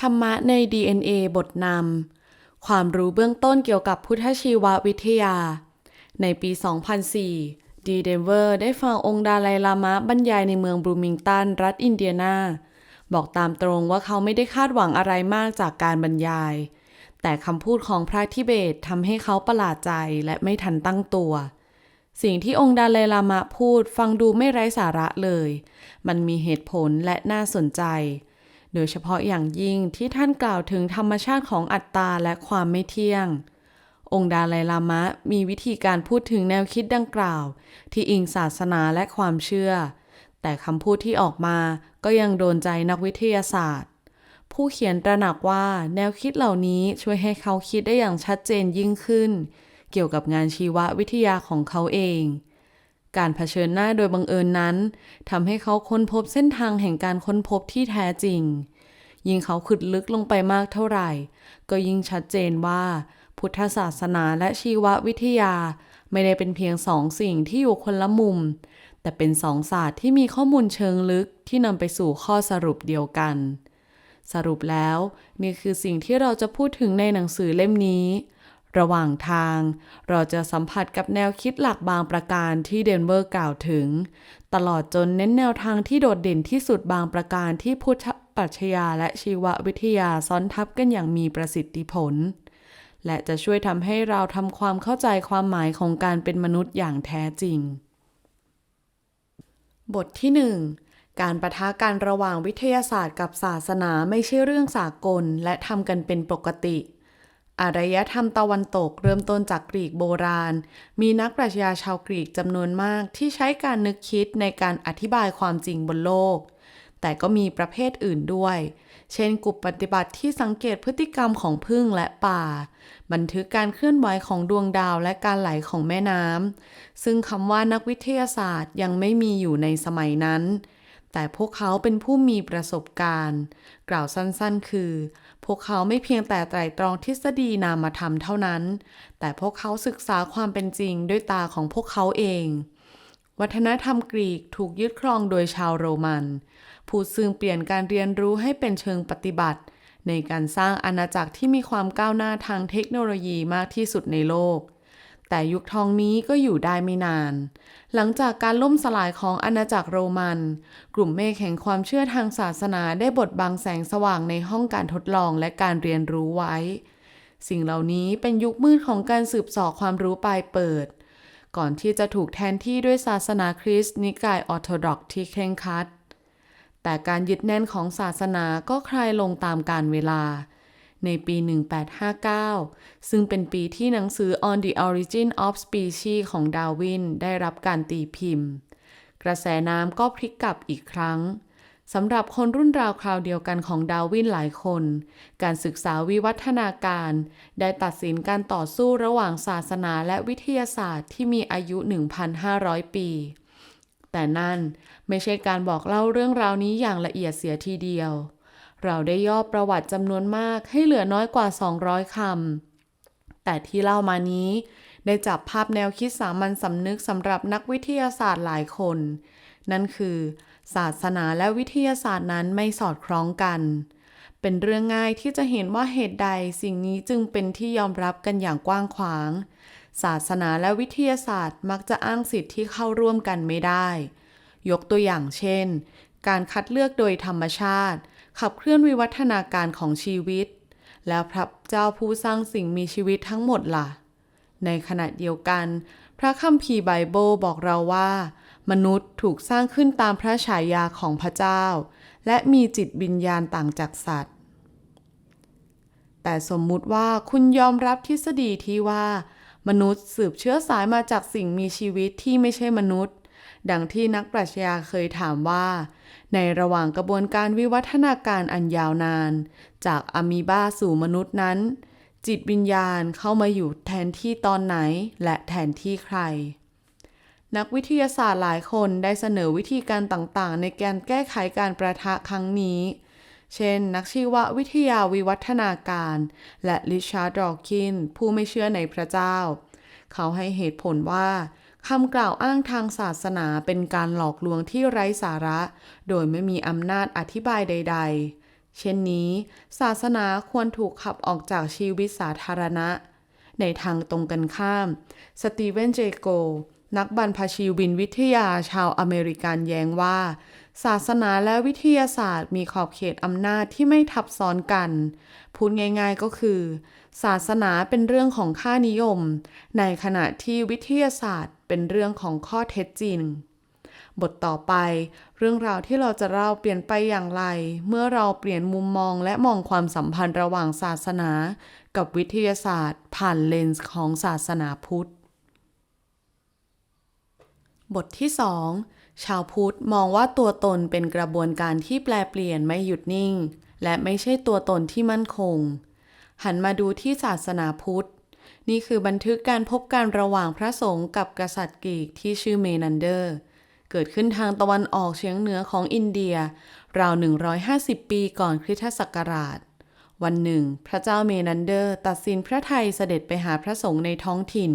ธรรมะใน DNA บทนำ ความรู้เบื้องต้นเกี่ยวกับพุทธชีววิทยา ในปี 2004 ดีเดนเวอร์ได้ฟังองค์ดาไลลามะบรรยายในเมืองบรูมิงตัน รัฐอินเดียนา บอกตามตรงว่าเขาไม่ได้คาดหวังอะไรมากจากการบรรยาย แต่คำพูดของพระทิเบตทำให้เขาประหลาดใจและไม่ทันตั้งตัว สิ่งที่องค์ดาไลลามะพูดฟังดูไม่ไร้สาระเลย มันมีเหตุผลและน่าสนใจ โดยเฉพาะอย่างยิ่งที่ท่านกล่าวถึงธรรมชาติของอัตตาและความไม่เที่ยง องค์ดาไลลามะมีวิธีการพูดถึงแนวคิดดังกล่าว ที่อิงศาสนาและความเชื่อ แต่คำพูดที่ออกมาก็ยังโดนใจนักวิทยาศาสตร์ ผู้เขียนตระหนักว่าแนวคิดเหล่านี้ช่วยให้เขาคิดได้อย่างชัดเจนยิ่งขึ้น เกี่ยวกับงานชีววิทยาของเขาเอง การเผชิญหน้าโดยบังเอิญนั้นทำให้เขาค้นพบเส้นทางแห่งการค้นพบที่แท้จริง ยิ่งเขาขุดลึกลงไปมากเท่าไหร่ ก็ยิ่งชัดเจนว่า พุทธศาสนาและชีววิทยา ไม่ได้เป็นเพียงสองสิ่งที่อยู่คนละมุม แต่เป็นสองศาสตร์ที่มีข้อมูลเชิงลึกที่นำไปสู่ข้อสรุปเดียวกัน สรุปแล้ว นี่คือสิ่งที่เราจะพูดถึงในหนังสือเล่มนี้ ระหว่างทาง เราจะสัมผัสกับแนวคิดหลักบางประการที่เดนเวอร์กล่าวถึง ตลอดจนเน้นแนวทางที่โดดเด่นที่สุดบางประการที่พุทธปรัชญาและชีววิทยาซ้อนทับกันอย่างมีประสิทธิผล และจะช่วยทำให้เราทำความเข้าใจความหมายของการเป็นมนุษย์อย่างแท้จริง บทที่ 1 การประทะกันระหว่างวิทยาศาสตร์กับศาสนาไม่ใช่เรื่องสากลและทำกันเป็นปกติ อารยธรรมตะวันตกเริ่มต้นจากกรีกโบราณ มีนักปรัชญาชาวกรีกจำนวนมากที่ใช้การนึกคิดในการอธิบายความจริงบนโลก แต่ก็มีประเภทอื่นด้วย เช่นกลุ่มปฏิบัติที่สังเกตพฤติกรรมของพึ่งและป่า บันทึกการเคลื่อนไหวของดวงดาวและการไหลของแม่น้ำซึ่งคำว่านักวิทยาศาสตร์ยังไม่มีอยู่ในสมัยนั้น แต่พวกเขาเป็นผู้มีประสบการณ์ กล่าวสั้นๆ คือ พวกเขาไม่เพียงแต่ไตรตรองทฤษฎีนามธรรมเท่านั้น แต่พวกเขาศึกษาความเป็นจริงด้วยตาของพวกเขาเอง วัฒนธรรมกรีกถูกยึดครองโดยชาวโรมัน ผู้ซึ่งเปลี่ยนการเรียนรู้ให้เป็นเชิงปฏิบัติ ในการสร้างอาณาจักรที่มีความก้าวหน้าทางเทคโนโลยีมากที่สุดในโลก แต่ยุคทองนี้ก็อยู่ได้ไม่นาน หลังจากการล่มสลายของอาณาจักรโรมัน กลุ่มเมฆแห่งความเชื่อทางศาสนาได้บดบังแสงสว่างในห้องการทดลองและการเรียนรู้ไว้ สิ่งเหล่านี้เป็นยุคมืดของการสืบสอบความรู้ปลายเปิด ก่อนที่จะถูกแทนที่ด้วยศาสนาคริสต์นิกายออร์โธดอกซ์ที่เคร่งครัด แต่การยึดแน่นของศาสนาก็คลายลงตามกาลเวลา ในปี 1859 ซึ่งเป็นปีที่หนังสือ On the Origin of Species ของดาวินได้รับการตีพิมพ์ กระแสน้ำก็พลิกกลับอีกครั้งสำหรับคนรุ่นราวคราวเดียวกันของดาวินหลายคน การศึกษาวิวัฒนาการ ได้ตัดสินการต่อสู้ระหว่างศาสนาและวิทยาศาสตร์ที่มีอายุ 1,500 ปี แต่นั่นไม่ใช่การบอกเล่าเรื่องราวนี้อย่างละเอียดเสียทีเดียว เราได้ย่อประวัติจำนวนมากให้เหลือน้อยกว่า 200คำ แต่ที่เล่ามานี้ ได้จับภาพแนวคิดสามัญสำนึกสำหรับนักวิทยาศาสตร์หลายคน นั่นคือ ศาสนาและวิทยาศาสตร์นั้นไม่สอดคล้องกัน เป็นเรื่องง่ายที่จะเห็นว่าเหตุใดสิ่งนี้จึงเป็นที่ยอมรับกันอย่างกว้างขวาง ศาสนาและวิทยาศาสตร์มักจะอ้างสิทธิ์ที่เข้าร่วมกันไม่ได้ ยกตัวอย่างเช่น การคัดเลือกโดยธรรมชาติ ขับเคลื่อนวิวัฒนาการของชีวิต แล้วพระเจ้าผู้สร้างสิ่งมีชีวิตทั้งหมดล่ะ ในขณะเดียวกัน พระคัมภีร์ไบเบิลบอกเราว่า มนุษย์ถูกสร้างขึ้นตามพระฉายาของพระเจ้า และมีจิตวิญญาณต่างจากสัตว์ แต่สมมุติว่าคุณยอมรับทฤษฎีที่ว่า มนุษย์สืบเชื้อสายมาจากสิ่งมีชีวิตที่ไม่ใช่มนุษย์ ดังที่นักปรัชญาเคยถามว่า ในระหว่างกระบวนการวิวัฒนาการอันยาวนาน จากอะมีบาสู่มนุษย์นั้น จิตวิญญาณเข้ามาอยู่แทนที่ตอนไหนและแทนที่ใคร นักวิทยาศาสตร์หลายคนได้เสนอวิธีการต่างๆ ในการแก้ไขการประทะครั้งนี้ เช่น นักชีววิทยาวิวัฒนาการ และริชาร์ดดอคิน ผู้ไม่เชื่อในพระเจ้า เขาให้เหตุผลว่า คำกล่าวอ้างทางศาสนาเป็นการหลอกลวงที่ไร้สาระ โดยไม่มีอำนาจอธิบายใด ๆ เช่นนี้ ศาสนาควรถูกขับออกจากชีวิตสาธารณะ ในทางตรงกันข้าม สตีเวนเจโก นักบรรพชีวินวิทยาชาวอเมริกันแย้งว่า ศาสนาและวิทยาศาสตร์มีขอบเขตอำนาจที่ไม่ทับซ้อนกัน พูดง่าย ๆก็คือ ศาสนาเป็นเรื่องของค่านิยม ในขณะที่วิทยาศาสตร์ เป็นเรื่องของข้อเท็จจริง บทต่อไป เรื่องราวที่เราจะเล่าเปลี่ยนไปอย่างไร เมื่อเราเปลี่ยนมุมมองและมองความสัมพันธ์ระหว่างศาสนา กับวิทยาศาสตร์ ผ่านเลนส์ของศาสนาพุทธ บทที่ 2 ชาวพุทธมองว่าตัวตนเป็นกระบวนการที่แปลเปลี่ยนไม่หยุดนิ่ง และไม่ใช่ตัวตนที่มั่นคงหันมาดูที่ศาสนาพุทธ นี่คือบันทึกการพบกันระหว่างพระสงฆ์กับกษัตริย์กรีกที่ชื่อเมนันเดอร์ เกิดขึ้นทางตะวันออกเฉียงเหนือของอินเดีย ราว 150 ปีก่อนคริสตศักราช วันหนึ่ง พระเจ้าเมนันเดอร์ ตัดสินพระไทยเสด็จไปหาพระสงฆ์ในท้องถิ่น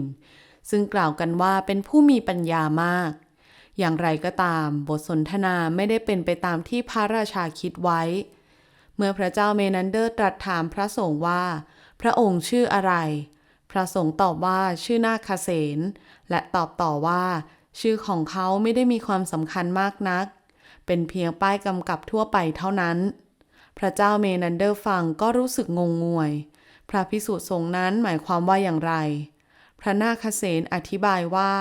ซึ่งกล่าวกันว่าเป็นผู้มีปัญญามาก อย่างไรก็ตาม บทสนทนาไม่ได้เป็นไปตามที่พระราชาคิดไว้ เมื่อพระเจ้าเมนันเดอร์ตรัสถามพระสงฆ์ว่า พระองค์ชื่ออะไร พระสงฆ์ตอบว่าชื่อนาคเสนและตอบต่อว่า ชื่อของเขาไม่ได้มีความสำคัญมากนัก เป็นเพียงป้ายกำกับทั่วไปเท่านั้น พระเจ้าเมนันเดอร์ฟังก็รู้สึกงงงวย พระพิสุสงฆ์นั้นหมายความว่าอย่างไร พระนาคเสนอธิบายว่า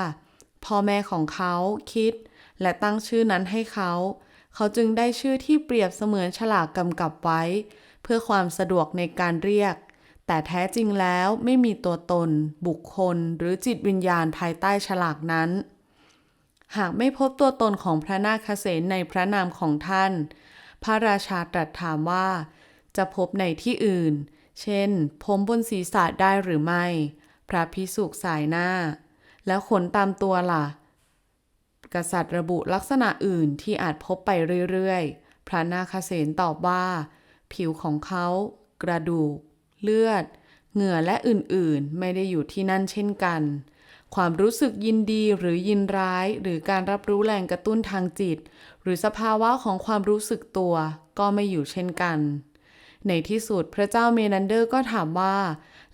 พ่อแม่ของเขาคิด และตั้งชื่อนั้นให้เขา เขาจึงได้ชื่อที่เปรียบเสมือนฉลากกำกับไว้ เพื่อความสะดวกในการเรียก แต่แท้จริงแล้วไม่มีตัวตน บุคคล หรือจิตวิญญาณภายใต้ฉลากนั้น หากไม่พบตัวตนของพระนาคเษนในพระนามของท่าน พระราชาตรัสถามว่า จะพบในที่อื่น เช่น ผมบนศีรษะได้หรือไม่ พระพิสุกสายหน้า แล้วขนตามตัวล่ะ กษัตริย์ระบุลักษณะอื่นที่อาจพบไปเรื่อยๆ พระนาคเษนตอบว่า ผิวของเขา กระดูก เลือด เหงื่อและอื่นๆ ไม่ได้อยู่ที่นั่นเช่นกัน ความรู้สึกยินดีหรือยินร้าย หรือการรับรู้แรงกระตุ้นทางจิต หรือสภาวะของความรู้สึกตัว ก็ไม่อยู่เช่นกัน ในที่สุดพระเจ้าเมนันเดอร์ก็ถามว่า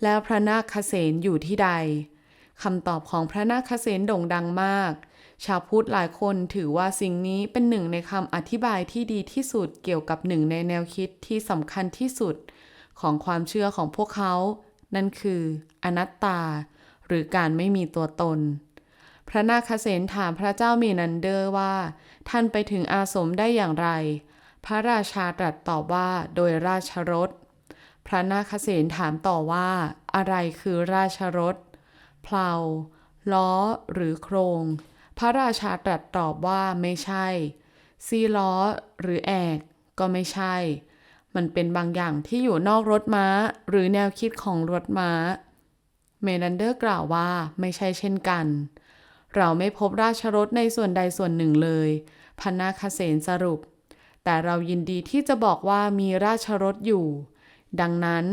แล้วพระนาคเษนอยู่ที่ใดคำตอบของพระนาคเษนโด่งดังมาก ชาวพุทธหลายคนถือว่าสิ่งนี้เป็นหนึ่งในคำอธิบายที่ดีที่สุดเกี่ยวกับหนึ่งในแนวคิดที่สำคัญที่สุด ของความเชื่อของพวกเขา นั่นคืออนัตตา หรือการไม่มีตัวตน พระนาคเษนถามพระเจ้าเมนันเดอร์ว่า ท่านไปถึงอาสมได้อย่างไร พระราชาตรัสตอบว่าโดยราชรถ พระนาคเษนถามต่อว่า อะไรคือราชรถเพลาล้อหรือโครง พระราชาตรัสตอบว่าไม่ใช่ซีล้อหรือแอกก็ไม่ใช่ มันเป็นบางอย่างที่อยู่นอกรถม้า หรือแนวคิดของรถม้า เมนันเดอร์กล่าวว่าไม่ใช่เช่นกัน เราไม่พบราชรถในส่วนใดส่วนหนึ่งเลยพันนาคเษนสรุป แต่เรายินดีที่จะบอกว่ามีราชรถอยู่ ดังนั้น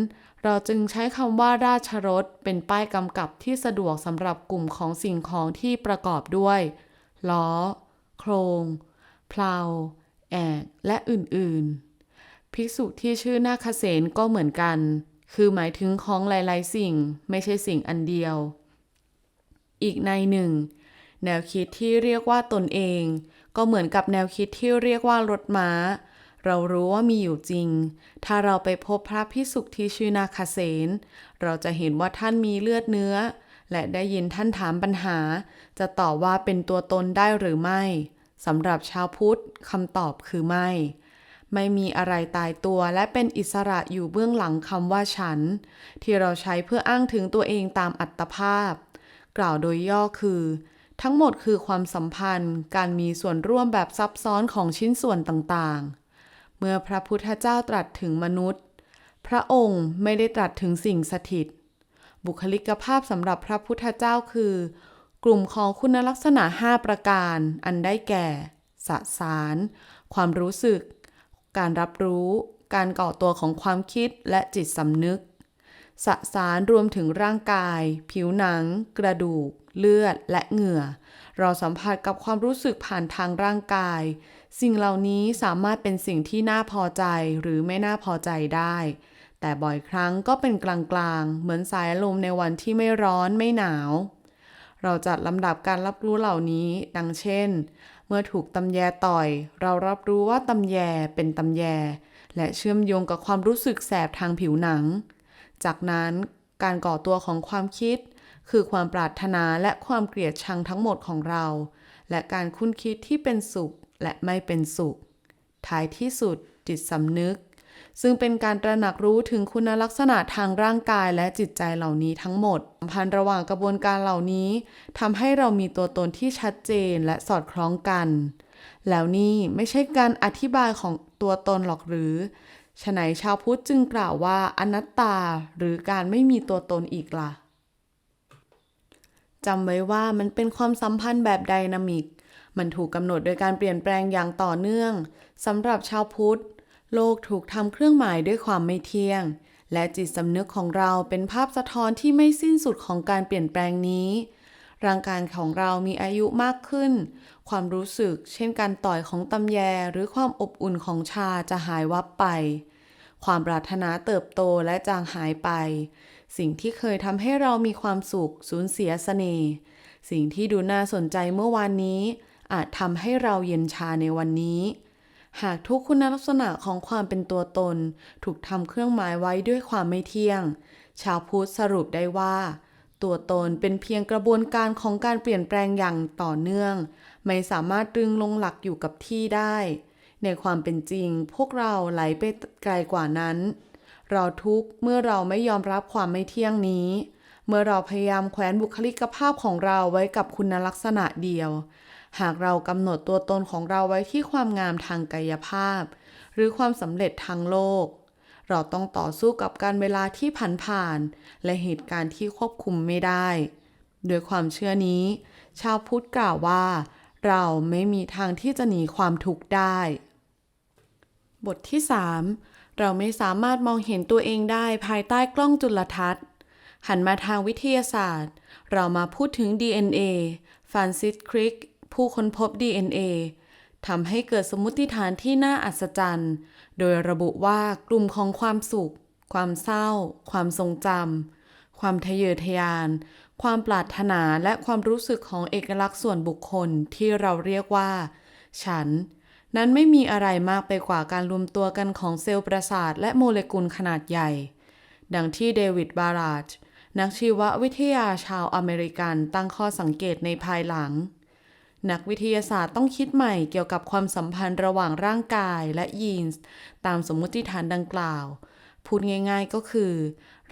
เราจึงใช้คำว่าราชรถเป็นป้ายกำกับที่สะดวกสำหรับกลุ่มของสิ่งของที่ประกอบด้วยล้อ โครง เพลา แอก และอื่นๆ ภิกษุที่ชื่อนาคเษนก็เหมือนกัน คือหมายถึงของหลาย ๆ สิ่งไม่ใช่สิ่งอันเดียว อีกในหนึ่ง แนวคิดที่เรียกว่าตนเอง ก็เหมือนกับแนวคิดที่เรียกว่ารถม้า เรารู้ว่ามีอยู่จริง ถ้าเราไปพบพระพิสุที่ชื่อนาคเษนเราจะเห็นว่าท่านมีเลือดเนื้อ และได้ยินท่านถามปัญหา จะตอบว่าเป็นตัวตนได้หรือไม่สำหรับชาวพุทธคำตอบคือไม่ ไม่มีอะไรตายตัวและเป็นอิสระอยู่เบื้องหลังคำว่าฉัน ที่เราใช้เพื่ออ้างถึงตัวเองตามอัตภาพ กล่าวโดยย่อคือ ทั้งหมดคือความสัมพันธ์ การมีส่วนร่วมแบบซับซ้อนของชิ้นส่วนต่างๆ เมื่อพระพุทธเจ้าตรัสถึงมนุษย์ พระองค์ไม่ได้ตรัสถึงสิ่งสถิต บุคลิกภาพสำหรับพระพุทธเจ้าคือ กลุ่มของคุณลักษณะ 5 ประการ อันได้แก่ สสาร ความรู้สึก การรับรู้ การก่อตัวของความคิดและจิตสำนึก สสารรวมถึงร่างกาย ผิวหนัง กระดูก เลือด และเหงื่อ เราสัมผัสกับความรู้สึกผ่านทางร่างกาย สิ่งเหล่านี้สามารถเป็นสิ่งที่น่าพอใจหรือไม่น่าพอใจได้ แต่บ่อยครั้งก็เป็นกลางๆ เหมือนสายลมในวันที่ไม่ร้อนไม่หนาว เราจัดลำดับการรับรู้เหล่านี้ ดังเช่น เมื่อถูกตำแยต่อย เรารับรู้ว่าตำแยเป็นตำแย และเชื่อมโยงกับความรู้สึกแสบทางผิวหนัง จากนั้นการก่อตัวของความคิด คือความปรารถนาและความเกลียดชังทั้งหมดของเรา และการคุ้นคิดที่เป็นสุขและไม่เป็นสุข ท้ายที่สุดจิตสำนึก ซึ่งเป็นการตระหนักรู้ถึงคุณลักษณะทางร่างกายและจิตใจเหล่านี้ทั้งหมดสัมพันธ์ระหว่างกระบวนการเหล่านี้ทำให้เรามีตัวตนที่ชัดเจนและสอดคล้องกัน แล้วนี่ไม่ใช่การอธิบายของตัวตนหรอกหรือฉะไหนชาวพุทธจึงกล่าวว่าอนัตตาหรือการไม่มีตัวตนอีกล่ะจำไว้ว่ามันเป็นความสัมพันธ์แบบไดนามิก มันถูกกำหนดโดยการเปลี่ยนแปลงอย่างต่อเนื่องสำหรับชาวพุทธ โลกถูกทำเครื่องหมายด้วยความไม่เที่ยง และจิตสำนึกของเราเป็นภาพสะท้อนที่ไม่สิ้นสุดของการเปลี่ยนแปลงนี้ ร่างกายของเรามีอายุมากขึ้น ความรู้สึก เช่นการต่อยของตำแยหรือความอบอุ่นของชาจะหายวับไป ความปรารถนาเติบโตและจางหายไป สิ่งที่เคยทำให้เรามีความสุขสูญเสียเสน่ห์สิ่งที่ดูน่าสนใจเมื่อวานนี้ อาจทำให้เราเย็นชาในวันนี้ หากทุกคุณลักษณะของความเป็นตัวตน ถูกทำเครื่องหมายไว้ด้วยความไม่เที่ยง ชาวพุทธสรุปได้ว่า ตัวตนเป็นเพียงกระบวนการของการเปลี่ยนแปลงอย่างต่อเนื่อง ไม่สามารถตรึงลงหลักอยู่กับที่ได้ ในความเป็นจริง พวกเราไหลไปไกลกว่านั้น เราทุกข์เมื่อเราไม่ยอมรับความไม่เที่ยงนี้ เมื่อเราพยายามแขวนบุคลิกภาพของเราไว้กับคุณลักษณะเดียว หากเรากำหนดตัวตนของเราไว้ที่ความงามทางกายภาพ หรือความสำเร็จทางโลก เราต้องต่อสู้กับการเวลาที่ผันผ่าน และเหตุการณ์ที่ควบคุมไม่ได้ด้วยความเชื่อนี้ ชาวพุทธกล่าวว่า เราไม่มีทางที่จะหนีความทุกข์ได้ บทที่ 3 เราไม่สามารถมองเห็นตัวเองได้ภายใต้กล้องจุลทรรศน์ หันมาทางวิทยาศาสตร์ เรามาพูดถึง DNA ฟรานซิสคริก ผู้ค้นพบ DNA ทำให้เกิดสมมติฐานที่น่าอัศจรรย์ โดยระบุว่ากลุ่มของความสุข ความเศร้า ความทรงจำ ความทะเยอทะยาน ความปรารถนาและความรู้สึกของเอกลักษณ์ส่วนบุคคลที่เราเรียกว่า ฉัน นั้นไม่มีอะไรมากไปกว่าการรวมตัวกันของเซลล์ประสาทและโมเลกุลขนาดใหญ่ ดังที่เดวิดบาราจนักชีววิทยาชาวอเมริกันตั้งข้อสังเกตในภายหลัง นักวิทยาศาสตร์ต้องคิดใหม่เกี่ยวกับความสัมพันธ์ระหว่างร่างกายและยีนส์ตามสมมติฐานดังกล่าว พูดง่ายๆก็คือ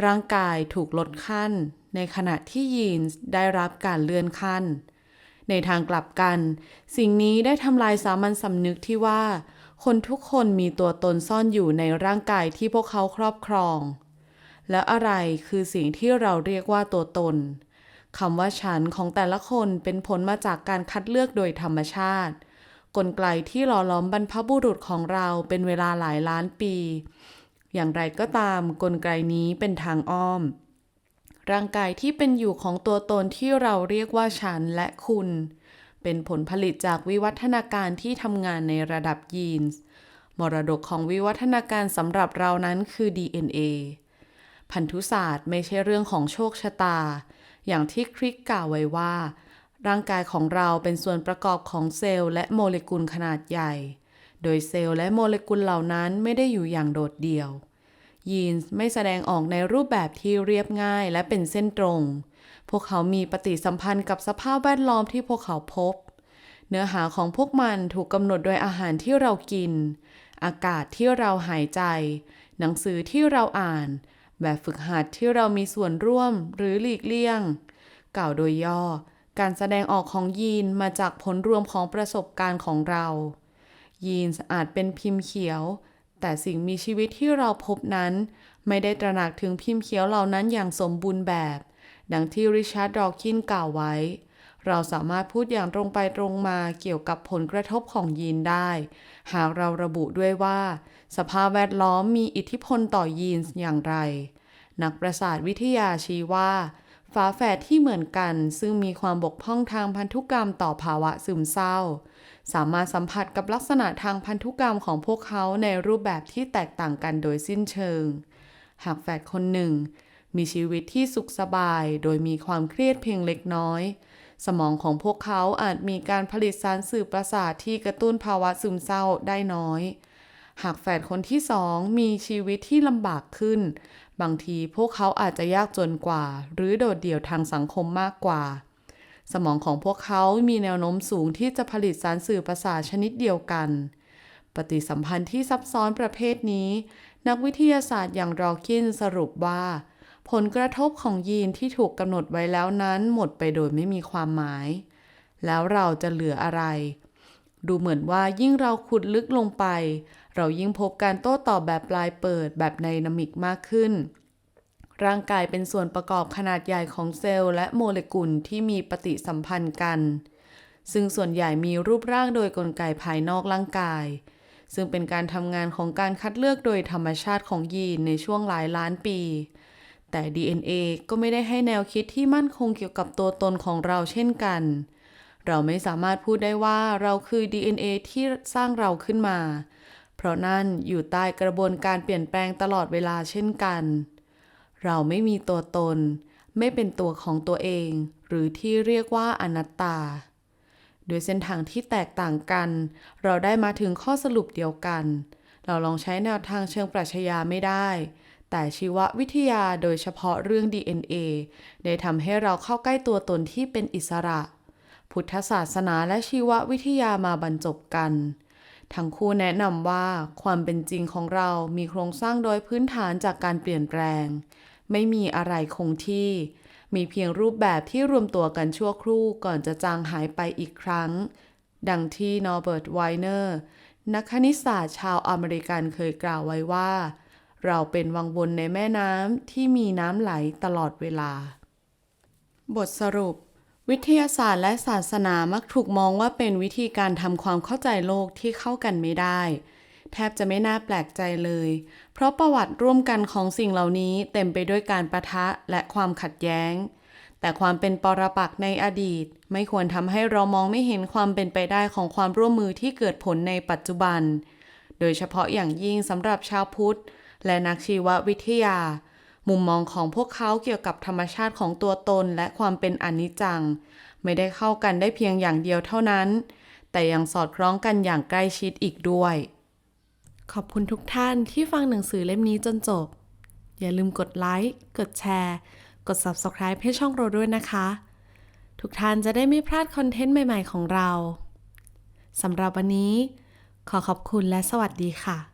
ร่างกายถูกลดขั้น ในขณะที่ยีนส์ได้รับการเลื่อนขั้น ในทางกลับกัน สิ่งนี้ได้ทำลายสามัญสำนึกที่ว่า คนทุกคนมีตัวตนซ่อนอยู่ในร่างกายที่พวกเขาครอบครอง แล้วอะไรคือสิ่งที่เราเรียกว่าตัวตน คำว่าฉันของแต่ละคนเป็นผลมาจากการคัดเลือกโดยธรรมชาติ กลไกที่หล่อล้อมบรรพบุรุษของเราเป็นเวลาหลายล้านปี อย่างไรก็ตามกลไกนี้เป็นทางอ้อม ร่างกายที่เป็นอยู่ของตัวตนที่เราเรียกว่าฉันและคุณ เป็นผลผลิตจากวิวัฒนาการที่ทำงานในระดับยีนส์มรดกของวิวัฒนาการสำหรับเรานั้นคือ DNA พันธุศาสตร์ไม่ใช่เรื่องของโชคชะตา อย่างที่คริกกล่าวไว้ว่า ร่างกายของเราเป็นส่วนประกอบของเซลล์และโมเลกุลขนาดใหญ่ โดยเซลล์และโมเลกุลเหล่านั้นไม่ได้อยู่อย่างโดดเดี่ยว ยีนไม่แสดงออกในรูปแบบที่เรียบง่ายและเป็นเส้นตรง พวกเขามีปฏิสัมพันธ์กับสภาพแวดล้อมที่พวกเขาพบ เนื้อหาของพวกมันถูกกำหนดโดยอาหารที่เรากิน อากาศที่เราหายใจ หนังสือที่เราอ่าน แบบฝึกหัดที่เรามีส่วนร่วมหรือหลีกเลี่ยง กล่าวโดยย่อ การแสดงออกของยีนมาจากผลรวมของประสบการณ์ของเรา ยีนอาจเป็นพิมพ์เขียว แต่สิ่งมีชีวิตที่เราพบนั้น ไม่ได้ตระหนักถึงพิมพ์เขียวเหล่านั้นอย่างสมบูรณ์แบบ ดังที่ริชาร์ดดอกินกล่าวไว้ เราสามารถพูดอย่างตรงไปตรงมาเกี่ยวกับผลกระทบของยีนได้ หากเราระบุด้วยว่า สภาพแวดล้อมมีอิทธิพลต่อยีนอย่างไร นักประสาทวิทยาชี้ว่าฝาแฝดที่เหมือนกันซึ่งมีความบกพร่องทางพันธุกรรมต่อภาวะซึมเศร้า สามารถสัมผัสกับลักษณะทางพันธุกรรมของพวกเขาในรูปแบบที่แตกต่างกันโดยสิ้นเชิง หากแฝดคนหนึ่ง มีชีวิตที่สุขสบายโดยมีความเครียดเพียงเล็กน้อย สมองของพวกเขาอาจมีการผลิตสารสื่อประสาทที่กระตุ้นภาวะซึมเศร้าได้น้อย หากแฝดคนที่สองมีชีวิตที่ลำบากขึ้น บางทีพวกเขาอาจจะยากจนกว่า หรือโดดเดี่ยวทางสังคมมากกว่า สมองของพวกเขามีแนวโน้มสูงที่จะผลิตสารสื่อประสาทชนิดเดียวกัน ปฏิสัมพันธ์ที่ซับซ้อนประเภทนี้ นักวิทยาศาสตร์อย่างรอคินสรุปว่า ผลกระทบของยีนที่ถูกกำหนดไว้แล้วนั้นหมดไปโดยไม่มีความหมาย แล้วเราจะเหลืออะไร ดูเหมือนว่ายิ่งเราขุดลึกลงไป เรายิ่งพบการโต้ตอบแบบปลายเปิดแบบไดนามิกมากขึ้น ร่างกายเป็นส่วนประกอบขนาดใหญ่ของเซลล์และโมเลกุลที่มีปฏิสัมพันธ์กัน ซึ่งส่วนใหญ่มีรูปร่างโดยกลไกภายนอกร่างกายซึ่งเป็นการทำงานของการคัดเลือกโดยธรรมชาติของยีนในช่วงหลายล้านปี แต่ DNA ก็ไม่ได้ให้แนวคิดที่มั่นคงเกี่ยวกับตัวตนของเราเช่นกัน เราไม่สามารถพูดได้ว่าเราคือ DNA ที่สร้างเราขึ้นมา เพราะนั่นอยู่ใต้กระบวนการเปลี่ยนแปลงตลอดเวลาเช่นกัน เราไม่มีตัวตน ไม่เป็นตัวของตัวเอง หรือที่เรียกว่าอนัตตาโดยเส้นทางที่แตกต่างกัน เราได้มาถึงข้อสรุปเดียวกัน เราลองใช้แนวทางเชิงปรัชญาไม่ได้ แต่ชีววิทยาโดยเฉพาะเรื่อง DNA ได้ทำให้เราเข้าใกล้ตัวตนที่เป็นอิสระ พุทธศาสนาและชีววิทยามาบรรจบกัน ทั้งคู่แนะนำว่าความเป็นจริงของเรามีโครงสร้างโดยพื้นฐานจากการเปลี่ยนแปลง ไม่มีอะไรคงที่ มีเพียงรูปแบบที่รวมตัวกันชั่วครู่ก่อนจะจางหายไปอีกครั้ง ดังที่นอร์เบิร์ตไวเนอร์นักคณิตศาสตร์ชาวอเมริกันเคยกล่าวไว้ว่า เราเป็นวังวนในแม่น้ำที่มีน้ำไหลตลอดเวลา บทสรุป วิทยาศาสตร์และศาสนามักถูกมองว่าเป็นวิธีการทำความเข้าใจโลกที่เข้ากันไม่ได้ แทบจะไม่น่าแปลกใจเลย เพราะประวัติร่วมกันของสิ่งเหล่านี้เต็มไปด้วยการประทะและความขัดแย้ง แต่ความเป็นปรปักษ์ในอดีต ไม่ควรทำให้เรามองไม่เห็นความเป็นไปได้ของความร่วมมือที่เกิดผลในปัจจุบัน โดยเฉพาะอย่างยิ่งสำหรับชาวพุทธ และนักชีววิทยา มุมมองของพวกเขาเกี่ยวกับธรรมชาติของตัวตนและความเป็นอนิจจัง ไม่ได้เข้ากันได้เพียงอย่างเดียวเท่านั้น แต่ยังสอดคล้องกันอย่างใกล้ชิดอีกด้วย ขอบคุณทุกท่านที่ฟังหนังสือเล่มนี้จนจบ อย่าลืมกดไลค์ กดแชร์ กด Subscribe ให้ช่องเราด้วยนะคะ ทุกท่านจะได้ไม่พลาดคอนเทนต์ใหม่ ๆ ของเราสำหรับวันนี้ ขอขอบคุณและสวัสดีค่ะ